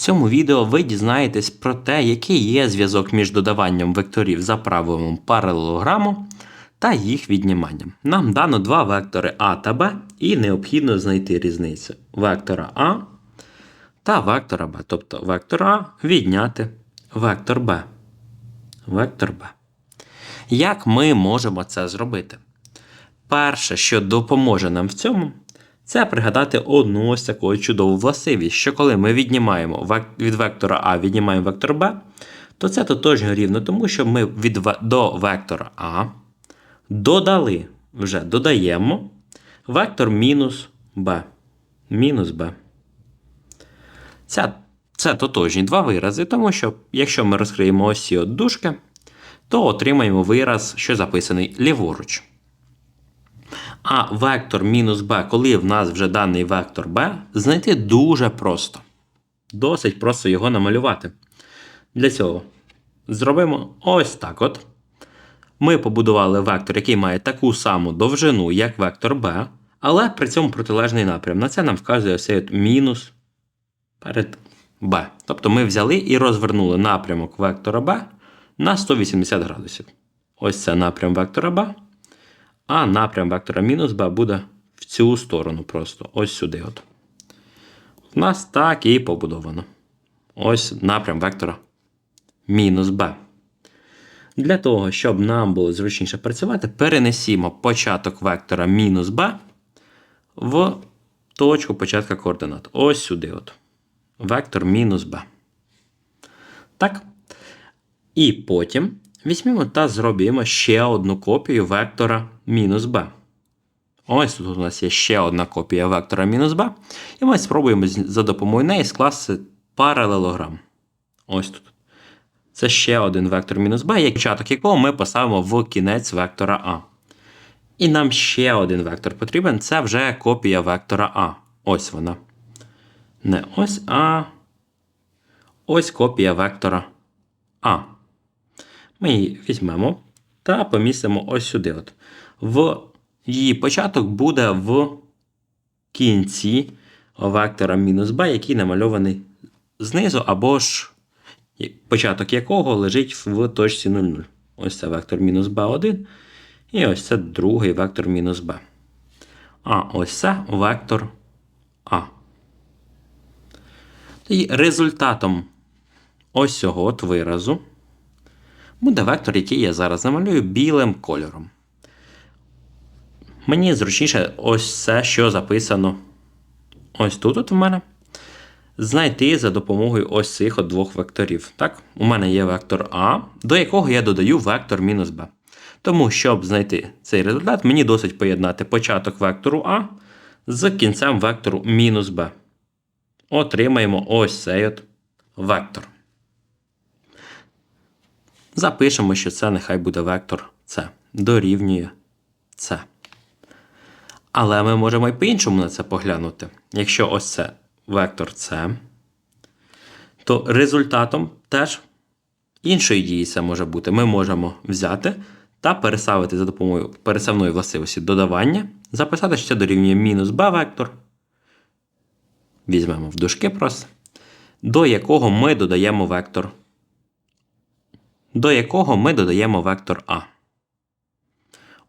цьому відео ви дізнаєтесь про те, який є зв'язок між додаванням векторів за правилом паралелограму та їх відніманням. Нам дано два вектори А та Б, і необхідно знайти різницю вектора А та вектора Б. Тобто вектор А відняти вектор Б. Вектор Б. Як ми можемо це зробити? Перше, що допоможе нам в цьому, це пригадати одну ось таку чудову властивість, що коли ми віднімаємо від вектора А віднімаємо вектор Б, то це тотожньо рівно тому, що ми від до вектора А додали, вже додаємо вектор мінус Б. Мінус Б. Ця, це тотожні два вирази, тому що якщо ми розкриємо ось ці дужки, то отримаємо вираз, що записаний ліворуч. А вектор мінус b, коли в нас вже даний вектор b, знайти дуже просто. Досить просто його намалювати. Для цього зробимо ось так от. Ми побудували вектор, який має таку саму довжину, як вектор b, але при цьому протилежний напрям. На це нам вказує цей от мінус перед b. Тобто ми взяли і розвернули напрямок вектора b на 180 градусів. Ось це напрям вектора b. А напрям вектора мінус b буде в цю сторону просто. Ось сюди. От. У нас так і побудовано. Ось напрям вектора мінус b. Для того, щоб нам було зручніше працювати, перенесімо початок вектора мінус b в точку початку координат. Ось сюди. От. Вектор мінус b. Так. І потім візьмемо та зробимо ще одну копію вектора мінус b. Ось тут у нас є ще одна копія вектора мінус b. І ми спробуємо за допомогою неї скласти паралелограм. Ось тут. Це ще один вектор мінус b, як початок якого ми поставимо в кінець вектора А. І нам ще один вектор потрібен. Це вже копія вектора А. Ось вона. Не ось, а ось копія вектора А. Ми її візьмемо та помістимо ось сюди. От. В її початок буде в кінці вектора мінус b, який намальований знизу, або ж початок якого лежить в точці 0,0. Ось це вектор мінус b1. І ось це другий вектор мінус b. А ось це вектор А. І результатом ось цього от виразу буде вектор, який я зараз намалюю білим кольором. Мені зручніше ось це, що записано ось тут от в мене. Знайти за допомогою ось цих от двох векторів. Так? У мене є вектор А, до якого я додаю вектор мінус b. Тому, щоб знайти цей результат, мені досить поєднати початок вектору А з кінцем вектору мінус b. Отримаємо ось цей от вектор. Запишемо, що це нехай буде вектор С. Дорівнює С. Але ми можемо і по-іншому на це поглянути. Якщо ось це вектор С, то результатом теж іншої дії це може бути. Ми можемо взяти та переставити за допомогою пересавної властивості додавання, записати, що це дорівнює мінус b вектор. Візьмемо в дужки просто, до якого ми додаємо вектор до якого ми додаємо вектор А.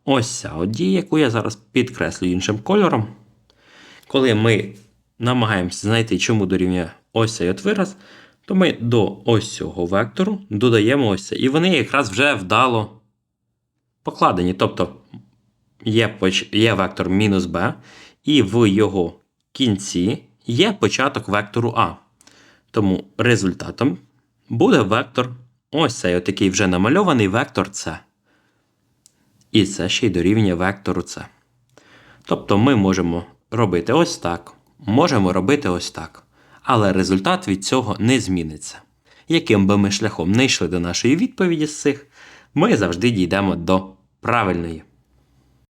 Ось ця от дія, яку я зараз підкреслю іншим кольором. Коли ми намагаємося знайти, чому дорівнює ось цей от вираз, то ми до ось цього вектору додаємо ось це. І вони якраз вже вдало покладені. Тобто є, є вектор мінус b, і в його кінці є початок вектору А. Тому результатом буде вектор ось цей, отакий вже намальований вектор С. І це ще й дорівнює вектору С. Тобто ми можемо робити ось так, можемо робити ось так. Але результат від цього не зміниться. Яким би ми шляхом не йшли до нашої відповіді з цих, ми завжди дійдемо до правильної.